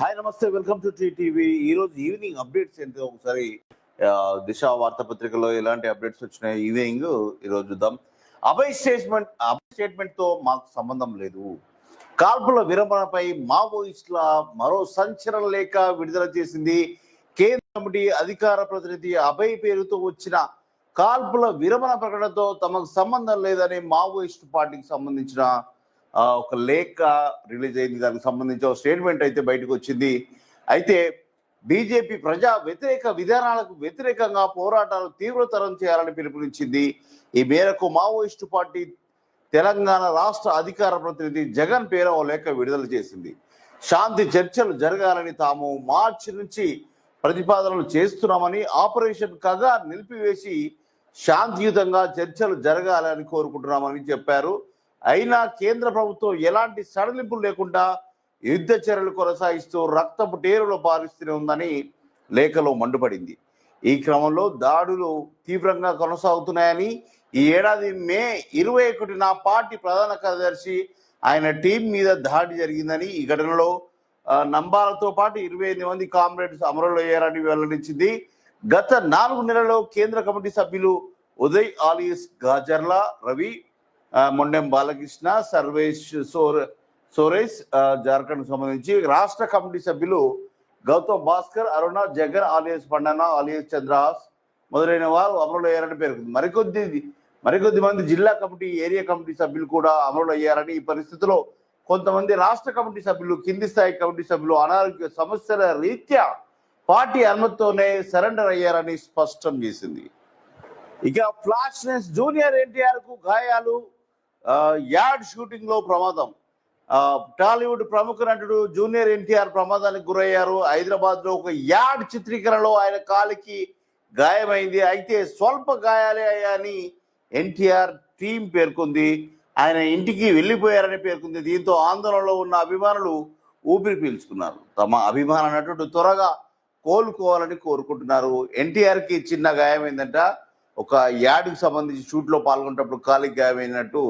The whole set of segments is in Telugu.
హాయ్ నమస్తే. వెల్కమ్ టు టీవీ ఈ రోజు ఈవినింగ్ అప్డేట్స్ ఏంటో ఒకసారి దిశ వార్తాపత్రికలో ఎలాంటి అప్డేట్స్ వచ్చినాయి ఈవినింగ్ ఈరోజు చూద్దాం. అభయ్ స్టేట్మెంట్ అభయ్ స్టేట్మెంట్తో మాకు సంబంధం లేదు. కాల్పుల విరమణపై మావోయిస్టుల మరో సంచలన లేఖ విడుదల చేసింది. కేంద్ర కమిటీ అధికార ప్రతినిధి అభయ్ పేరుతో వచ్చిన కాల్పుల విరమణ ప్రకటనతో తమకు సంబంధం లేదని మావోయిస్ట్ పార్టీకి సంబంధించిన ఒక లేఖ రిలీజ్ అయింది. దానికి సంబంధించి ఒక స్టేట్మెంట్ అయితే బయటకు వచ్చింది. అయితే బీజేపీ ప్రజా వ్యతిరేక విధానాలకు వ్యతిరేకంగా పోరాటాలు తీవ్రతరం చేయాలని పిలుపునిచ్చింది. ఈ మేరకు మావోయిస్టు పార్టీ తెలంగాణ రాష్ట్ర అధికార ప్రతినిధి జగన్ పేర ఓ లేఖ విడుదల చేసింది. శాంతి చర్చలు జరగాలని తాము మార్చి నుంచి ప్రతిపాదనలు చేస్తున్నామని ఆపరేషన్ కగా నిలిపివేసి శాంతియుతంగా చర్చలు జరగాలని కోరుకుంటున్నామని చెప్పారు. అయినా కేంద్ర ప్రభుత్వం ఎలాంటి సడలింపులు లేకుండా యుద్ధ చర్యలు కొనసాగిస్తూ రక్తపు టేరులో పారిస్తూనే ఉందని లేఖలో మండుపడింది. ఈ క్రమంలో దాడులు తీవ్రంగా కొనసాగుతున్నాయని ఈ ఏడాది మే ఇరవై ఒకటిన పార్టీ ప్రధాన కార్యదర్శి ఆయన టీం మీద దాడి జరిగిందని ఈ ఘటనలో నంబాలతో పాటు ఇరవై ఎనిమిది మంది కామ్రేడ్స్ అమరులయ్యారని వెల్లడించింది. గత నాలుగు నెలల్లో కేంద్ర కమిటీ సభ్యులు ఉదయ్ ఆలియస్ గాజర్ల రవి మొండెం బాలకృష్ణ సర్వేష్ సోర్ సోరేష్ జార్ఖండ్ సంబంధించి రాష్ట్ర కమిటీ సభ్యులు గౌతమ్ భాస్కర్ అరుణ జగన్ ఆలియస్ పండన ఆలియస్ చంద్రహాస్ మొదలైన వారు అమరులయ్యారని పేర్కొంది. మరికొద్ది మరికొద్ది మంది జిల్లా కమిటీ ఏరియా కమిటీ సభ్యులు కూడా అమలు అయ్యారని ఈ పరిస్థితిలో కొంతమంది రాష్ట్ర కమిటీ సభ్యులు కింది స్థాయి కమిటీ సభ్యులు అనారోగ్య సమస్యల రీత్యా పార్టీ అనుమతితోనే సరెండర్ అయ్యారని స్పష్టం చేసింది. ఇక ఫ్లాష్నెస్ జూనియర్ ఎన్టీఆర్కు గాయాలు యాడ్ షూటింగ్లో ప్రమాదం టాలీవుడ్ ప్రముఖ నటుడు జూనియర్ ఎన్టీఆర్ ప్రమాదానికి గురయ్యారు. హైదరాబాద్లో ఒక యాడ్ చిత్రీకరణలో ఆయన కాలికి గాయమైంది. అయితే స్వల్ప గాయాలే అయ్యాయని ఎన్టీఆర్ టీం పేర్కొంది. ఆయన ఇంటికి వెళ్ళిపోయారని పేర్కొంది. దీంతో ఆందోళనలో ఉన్న అభిమానులు ఊపిరి పీల్చుకున్నారు. తమ అభిమాన నటుడు త్వరగా కోలుకోవాలని కోరుకుంటున్నారు. ఎన్టీఆర్కి చిన్న గాయమైందంట. ఒక యాడ్కి సంబంధించి షూట్లో పాల్గొనేటప్పుడు కాలికి గాయమైనట్టు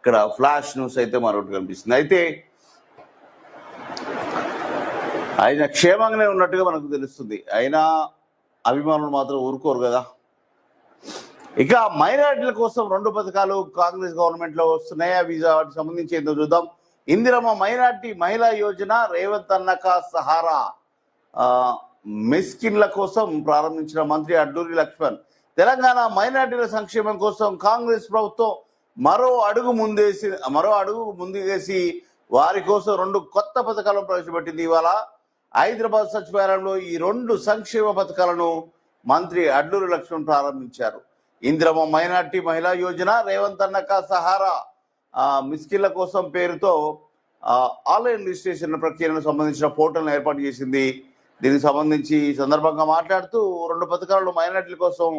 ఇక్కడ ఫ్లాష్ న్యూస్ అయితే మరొకటి కనిపిస్తుంది. అయితే ఆయన క్షేమంగానే ఉన్నట్టుగా మనకు తెలుస్తుంది. అయినా అభిమానులు మాత్రం ఊరుకోరు కదా. ఇక మైనారిటీల కోసం రెండు పథకాలు కాంగ్రెస్ గవర్నమెంట్లో వస్తున్నాయి? అవి వాటికి సంబంధించి ఏందో చూద్దాం. ఇందిరమ్మ మైనార్టీ మహిళా యోజన రేవంత్ అన్నక సహారా. మిస్కిన్ల కోసం ప్రారంభించిన మంత్రి అడ్డూరి లక్ష్మణ్. తెలంగాణ మైనార్టీల సంక్షేమం కోసం కాంగ్రెస్ ప్రభుత్వం మరో అడుగు ముందేసి మరో అడుగు ముందుకేసి వారి కోసం రెండు కొత్త పథకాలను ప్రవేశపెట్టింది. ఇవాళ హైదరాబాద్ సచివాలయంలో ఈ రెండు సంక్షేమ పథకాలను మంత్రి అడ్లూరు లక్ష్మణ్ ప్రారంభించారు. ఇందిరమ్మ మైనార్టీ మహిళా యోజన రేవంత్ అన్నక సహారా మిస్కిళ్ళ కోసం పేరుతో ఆన్లైన్ రిజిస్ట్రేషన్ ప్రక్రియకు సంబంధించిన పోర్టల్ను ఏర్పాటు చేసింది. దీనికి సంబంధించి ఈ సందర్భంగా మాట్లాడుతూ రెండు పథకాలను మైనార్టీల కోసం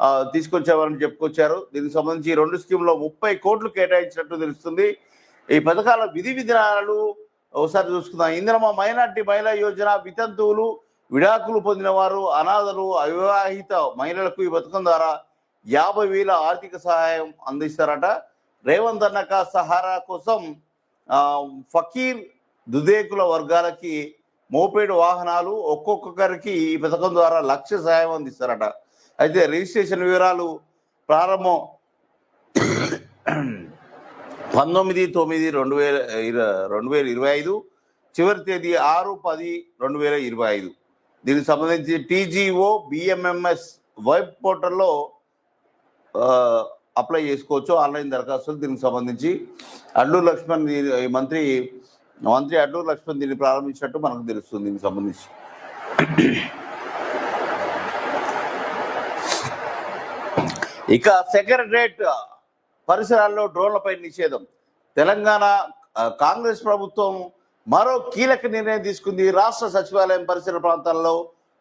తీసుకొచ్చేవారని తీసుకొచ్చామని చెప్పుకొచ్చారు. దీనికి సంబంధించి రెండు స్కీమ్లో ముప్పై కోట్లు కేటాయించినట్టు తెలుస్తుంది. ఈ పథకాల విధి విధానాలు ఒకసారి చూసుకుందాం. ఇందిరమ్మ మైనార్టీ మహిళా యోజన వితంతువులు విడాకులు పొందిన వారు అనాథలు అవివాహిత మహిళలకు ఈ పథకం ద్వారా యాభై వేల ఆర్థిక సహాయం అందిస్తారట. రేవంత్ అన్నక సహారా కోసం ఫకీర్ దుదేకుల వర్గాలకి మోపేడు వాహనాలు ఒక్కొక్కరికి ఈ పథకం ద్వారా లక్ష సహాయం అందిస్తారట. అయితే రిజిస్ట్రేషన్ వివరాలు ప్రారంభం పంతొమ్మిది తొమ్మిది రెండు వేల రెండు వేల ఇరవై ఐదు చివరి తేదీ ఆరు పది రెండు వేల ఇరవై ఐదు. దీనికి సంబంధించి టీజీఓ బిఎంఎంఎస్ వెబ్ పోర్టల్లో అప్లై చేసుకోవచ్చు. ఆన్లైన్ దరఖాస్తులు దీనికి సంబంధించి. అడ్లూరు లక్ష్మణ్ దీని- ఈ మంత్రి మంత్రి అడ్లూరు లక్ష్మణ్ దీన్ని ప్రారంభించినట్టు మనకు తెలుస్తుంది దీనికి సంబంధించి. ఇక సెక్రటరేట్ పరిసరాల్లో డ్రోన్లపై నిషేధం. తెలంగాణ కాంగ్రెస్ ప్రభుత్వం మరో కీలక నిర్ణయం తీసుకుంది. రాష్ట్ర సచివాలయం పరిసర ప్రాంతాల్లో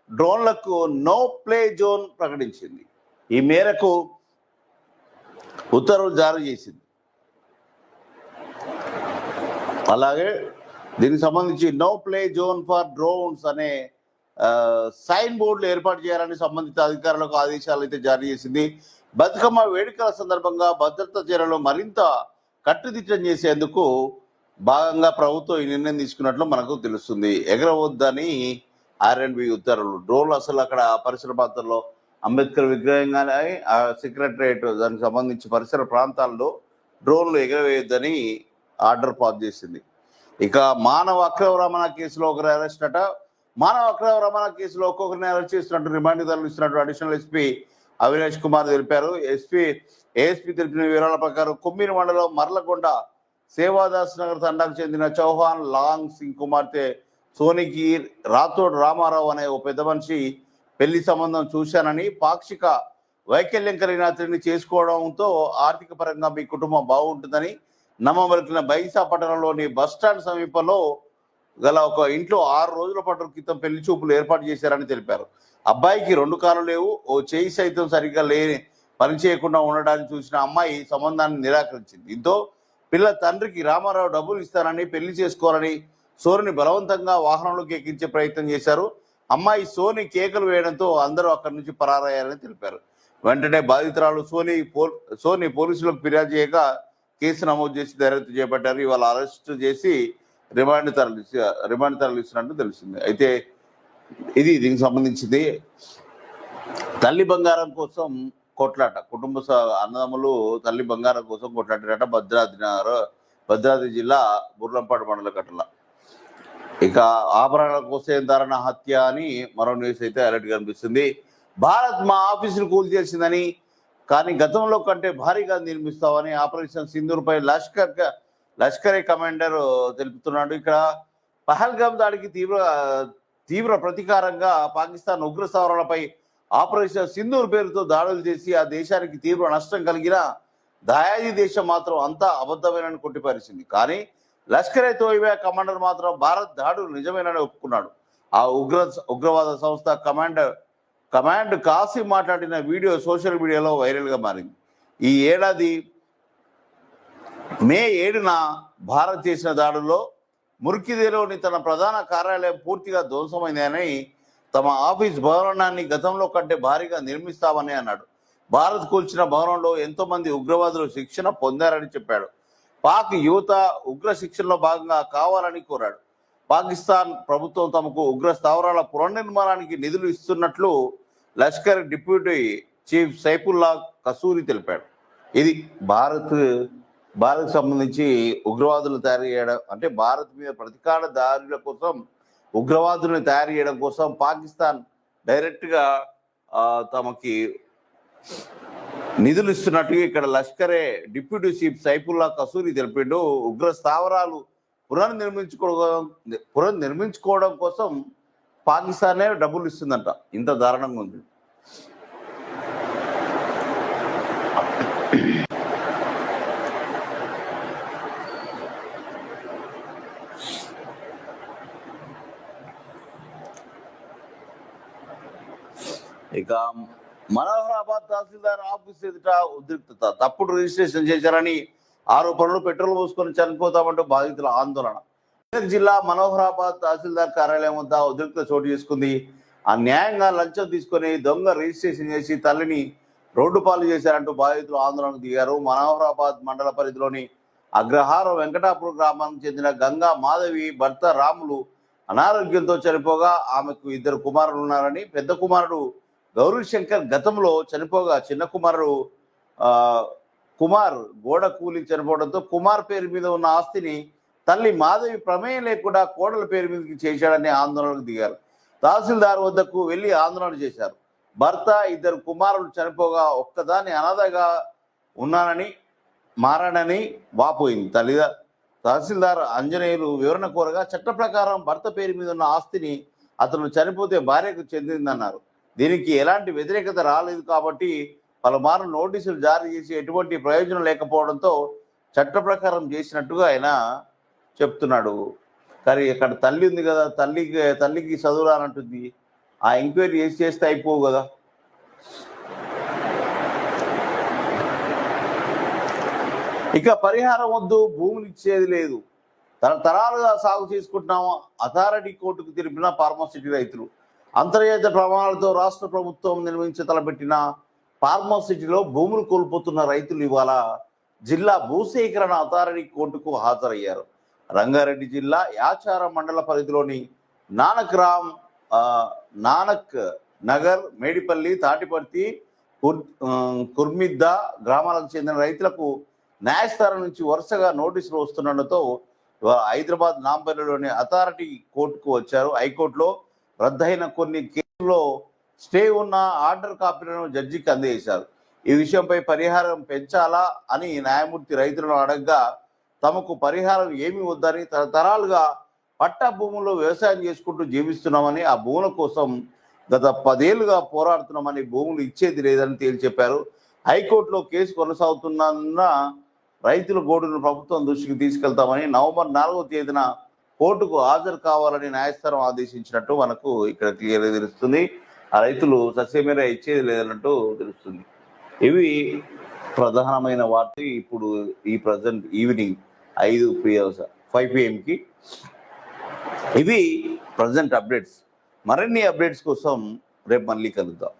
డ్రోన్లకు నో ప్లే జోన్ ప్రకటించింది. ఈ మేరకు ఉత్తర్వులు జారీ చేసింది. అలాగే దీనికి సంబంధించి no play zone for drones అనే సైన్ బోర్డులు ఏర్పాటు చేయాలని సంబంధిత అధికారులకు ఆదేశాలు అయితే జారీ చేసింది. బతుకమ్మ వేడుకల సందర్భంగా భద్రతా చర్యలు మరింత కట్టుదిట్టం చేసేందుకు భాగంగా ప్రభుత్వం ఈ నిర్ణయం తీసుకున్నట్లు మనకు తెలుస్తుంది. ఎగరవద్దని ఆర్ఎండ్బి ఉత్తర్వులు. డ్రోన్లు అసలు అక్కడ పరిసర ప్రాంతాల్లో అంబేద్కర్ విగ్రహం కానీ ఆ సెక్రటరియట్ దానికి సంబంధించి పరిసర ప్రాంతాల్లో డ్రోన్లు ఎగరవేయొద్దని ఆర్డర్ పాస్ చేసింది. ఇక మానవ అక్రమ రవాణా కేసులో ఒకరు అరెస్ట్ అట. మానవ అక్రమ రవాణా కేసులో ఒక్కొక్కరిని అరెస్ట్ చేస్తున్నట్టు రిమాండ్ తరలిస్తున్నట్టు అడిషనల్ ఎస్పీ అవినాష్ కుమార్ తెలిపారు. ఎస్పీ ఏఎస్పీ తెలిపిన వివరాల ప్రకారం కుమ్మిరి మండలం మర్లకొండ సేవాదాస్ నగర్ తండాకు చెందిన చౌహాన్ లాంగ్ సింగ్ కుమార్తె సోనికి రాథోడ్ రామారావు అనే ఓ పెద్ద మనిషి పెళ్ళి సంబంధం చూశానని పాక్షిక వైకల్యం కలిగిన అతడిని చేసుకోవడంతో ఆర్థిక పరంగా మీ కుటుంబం బాగుంటుందని నమ్మవలసిన బైసా పట్టణంలోని బస్ స్టాండ్ సమీపంలో గల ఒక ఇంట్లో ఆరు రోజుల పాటు క్రితం పెళ్ళి చూపులు ఏర్పాటు చేశారని తెలిపారు. అబ్బాయికి రెండు కాళ్ళు లేవు. ఓ చేయి సైతం సరిగ్గా లేని పని చేయకుండా ఉండడాన్ని చూసిన అమ్మాయి సంబంధాన్ని నిరాకరించింది. దీంతో పిల్ల తండ్రికి రామారావు డబ్బులు ఇస్తానని పెళ్ళి చేసుకోవాలని సోనిని బలవంతంగా వాహనంలోకి ఎక్కించే ప్రయత్నం చేశారు. అమ్మాయి సోని కేకలు వేయడంతో అందరూ అక్కడి నుంచి పరారయ్యారని తెలిపారు. వెంటనే బాధితురాలు సోని పో సోని పోలీసులకు ఫిర్యాదు చేయగా కేసు నమోదు చేసి దర్యాప్తు చేపట్టారు. ఇవాళ అరెస్టు చేసి రిమాండ్ తరలి రిమాండ్ తరలిస్తున్నట్టు తెలిసింది. అయితే ఇది దీనికి సంబంధించింది. తల్లి బంగారం కోసం కొట్లాట కుటుంబ అన్నదమ్ములు తల్లి బంగారం కోసం కొట్లాడారట భద్రాద్రి నగర్ భద్రాద్రి జిల్లా బుర్రంపాడు మండల కట్టల. ఇక ఆభరణాల కోసం ధారణ హత్య అని మరో న్యూస్ అయితే అలర్ట్ కనిపిస్తుంది. భారత్ మా ఆఫీసును కూల్ చేసిందని కానీ గతంలో కంటే భారీగా నిర్మిస్తామని ఆపరేషన్ సింధూర్ పై లష్కర్ లష్కరే కమాండర్ తెలుపుతున్నాడు. ఇక్కడ పహల్గామ్ దాడికి తీవ్ర తీవ్ర ప్రతీకారంగా పాకిస్తాన్ ఉగ్ర స్థావరాలపై ఆపరేషన్ సింధూర్ పేరుతో దాడులు చేసి ఆ దేశానికి తీవ్ర నష్టం కలిగిన దయాది దేశం మాత్రం అంతా అబద్ధమేనని కొట్టిపారేసింది. కానీ లష్కరే తోయిబా కమాండర్ మాత్రం భారత్ దాడులు నిజమేనని ఒప్పుకున్నాడు. ఆ ఉగ్ర ఉగ్రవాద సంస్థ కమాండర్ కమాండ్ కాసి మాట్లాడిన వీడియో సోషల్ మీడియాలో వైరల్గా మారింది. ఈ ఏడాది మే ఏడున భారత్ చేసిన దాడుల్లో మురికిదేలోని తన ప్రధాన కార్యాలయం పూర్తిగా ధ్వంసమైందని తమ ఆఫీస్ భవనాన్ని గతంలో కంటే భారీగా నిర్మిస్తామని అన్నాడు. భారత్ కూల్చిన భవనంలో ఎంతోమంది ఉగ్రవాదులు శిక్షణ పొందారని చెప్పాడు. పాక్ యువత ఉగ్ర శిక్షణలో భాగంగా కావాలని కోరాడు. పాకిస్తాన్ ప్రభుత్వం తమకు ఉగ్ర స్థావరాల పునర్నిర్మాణానికి నిధులు ఇస్తున్నట్లు లష్కర్ డిప్యూటీ చీఫ్ సైఫుల్లా కసూరి తెలిపాడు. ఇది భారత్ భారత్ సంబంధించి ఉగ్రవాదులు తయారు చేయడం అంటే భారత్ మీద ప్రతికార దారుల కోసం ఉగ్రవాదులను తయారు చేయడం కోసం పాకిస్తాన్ డైరెక్ట్గా తమకి నిధులు ఇస్తున్నట్టుగా ఇక్కడ లష్కరే డిప్యూటీ చీఫ్ సైఫుల్లా కసూరి తెలిపిండు. ఉగ్ర స్థావరాలు పునర్నిర్మించుకోవడం పునర్నిర్మించుకోవడం కోసం పాకిస్తానే డబ్బులు ఇస్తుందంట. ఇంత దారుణంగా ఉంది. ఇక మనోహరాబాద్ తహసీల్దార్ ఆఫీస్ ఎదుట ఉద్రిక్తత. తప్పుడు రిజిస్ట్రేషన్ చేశారని ఆరోపణలు పెట్రోల్ పోసుకొని చనిపోతామంటూ బాధితుల ఆందోళన. మెదక్ జిల్లా మనోహరాబాద్ తహసీల్దార్ కార్యాలయం వద్ద ఉద్రిక్త చోటు చేసుకుంది. ఆ న్యాయంగా లంచం తీసుకొని దొంగ రిజిస్ట్రేషన్ చేసి తల్లిని రోడ్డు పాలు చేశారంటూ బాధితులు ఆందోళనకు దిగారు. మనోహరాబాద్ మండల పరిధిలోని అగ్రహారం వెంకటాపురం గ్రామానికి చెందిన గంగా మాధవి భర్త రాములు అనారోగ్యంతో చనిపోగా ఆమెకు ఇద్దరు కుమారులు ఉన్నారని పెద్ద కుమారుడు గౌరీ శంకర్ గతంలో చనిపోగా చిన్న కుమారుడు కుమార్ గోడ కూలి చనిపోవడంతో కుమార్ పేరు మీద ఉన్న ఆస్తిని తల్లి మాధవి ప్రమేయం లేకుండా కోడల పేరు మీదకి చేశాడని ఆందోళనకు దిగారు. తహసీల్దార్ వద్దకు వెళ్ళి ఆందోళన చేశారు. భర్త ఇద్దరు కుమారులు చనిపోగా ఒక్కదాన్ని అనాథగా ఉన్నానని మారాడని వాపోయింది తల్లి తహసీల్దార్ ఆంజనేయులు వివరణ కోరగా చట్ట ప్రకారం భర్త పేరు మీద ఉన్న ఆస్తిని అతను చనిపోతే భార్యకు చెందిందన్నారు. దీనికి ఎలాంటి వ్యతిరేకత రాలేదు కాబట్టి పలుమార్లు నోటీసులు జారీ చేసి ఎటువంటి ప్రయోజనం లేకపోవడంతో చట్ట ప్రకారం చేసినట్టుగా ఆయన చెప్తున్నాడు. కానీ ఇక్కడ తల్లి ఉంది కదా తల్లికి తల్లికి చదువు రానంటుంది ఆ ఎంక్వైరీ చేసి చేస్తే అయిపోవు కదా. ఇక పరిహారం వద్దు భూమిని ఇచ్చేది లేదు. తరతరాలుగా సాగు చేసుకుంటున్నాము? అథారిటీ కోర్టుకు తెలిపిన ఫార్మాసిటీ రైతులు. అంతర్జాతీయ ప్రమాణాలతో రాష్ట్ర ప్రభుత్వం నిర్మించి తలపెట్టిన ఫార్మాసిటీలో భూములు కోల్పోతున్న రైతులు ఇవాళ జిల్లా భూసేకరణ అథారిటీ కోర్టుకు హాజరయ్యారు. రంగారెడ్డి జిల్లా యాచార మండల పరిధిలోని నానక్ రామ్ నానక్ నగర్ మేడిపల్లి తాటిపర్తి కుర్మిద్ద గ్రామాలకు చెందిన రైతులకు న్యాయస్థానం నుంచి వరుసగా నోటీసులు వస్తుండటంతో హైదరాబాద్ నాంపల్లిలోని అథారిటీ కోర్టుకు వచ్చారు. హైకోర్టులో రద్దయిన కొన్ని కేసుల్లో స్టే ఉన్న ఆర్డర్ కాపీలను జడ్జికి అందజేశారు. ఈ విషయంపై పరిహారం పెంచాలా అని న్యాయమూర్తి రైతులను అడగగా తమకు పరిహారం ఏమి వద్దని తరతరాలుగా పట్టా భూముల్లో వ్యవసాయం చేసుకుంటూ జీవిస్తున్నామని ఆ భూముల కోసం గత పదేళ్ళుగా పోరాడుతున్నామని భూములు ఇచ్చేది లేదని తేల్చి చెప్పారు హైకోర్టులో కేసు కొనసాగుతున్నందున రైతుల గోడును ప్రభుత్వం దృష్టికి తీసుకెళ్తామని నవంబర్ నాలుగో తేదీన కోర్టుకు హాజరు కావాలని న్యాయస్థానం ఆదేశించినట్టు మనకు ఇక్కడ క్లియర్ తెలుస్తుంది. ఆ రైతులు సస్యమేర ఇచ్చేది లేదన్నట్టు తెలుస్తుంది. ఇవి ప్రధానమైన వార్త ఇప్పుడు ఈ ప్రజెంట్ ఈవినింగ్ ఐదు పిఎం ఫైవ్ పిఎంకి. ఇవి ప్రజెంట్ అప్డేట్స్. మరిన్ని అప్డేట్స్ కోసం రేపు మళ్ళీ కలుద్దాం.